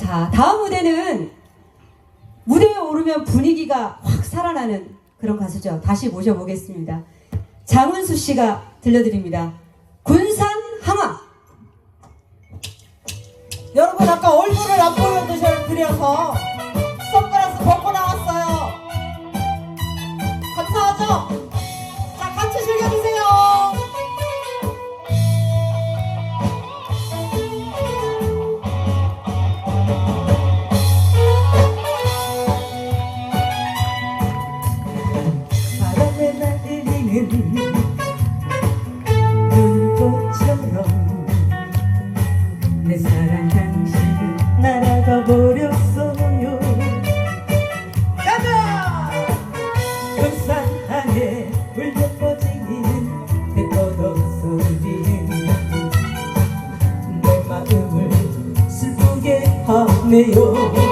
자, 다음 무대는 무대에 오르면 분위기가 확 살아나는 그런 가수죠. 다시 모셔보겠습니다. 장은수 씨가 들려드립니다. 군산 항화. 여러분 아까 얼굴을 안 보여드셔 드려서 선글라스 벗고 나왔어요. 감사하죠? 날리는 눈꽃처럼 내 사랑 당신은 날아가 버렸어요 가자! 금산항에 울려 퍼지는 대포동 소리는 내 마음을 슬프게 하네요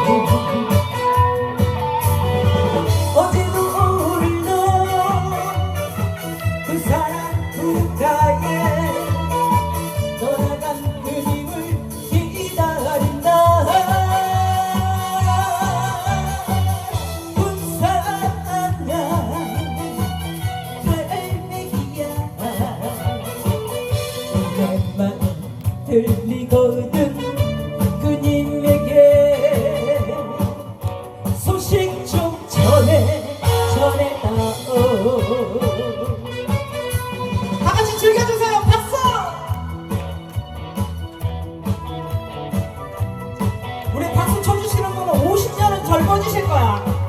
50년은 젊어지실 거야.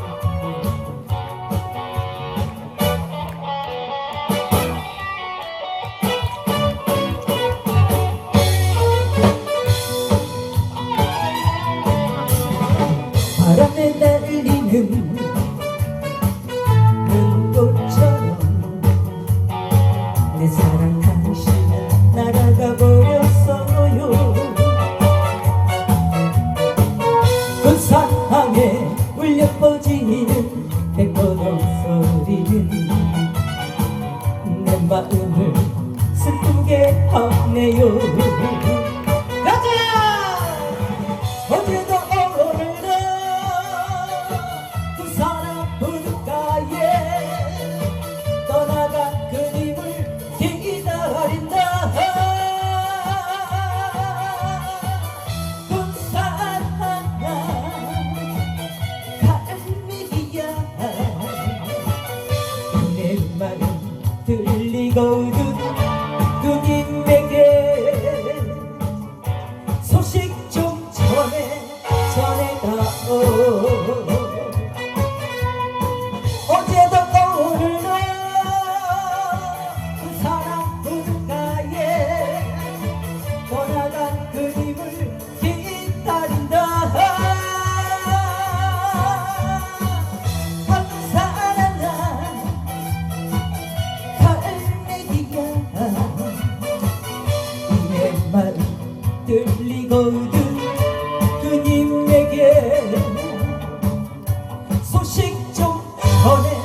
소리는 내 마음을 슬프게 하네요 들리 모든 그님에게 소식 좀 전해.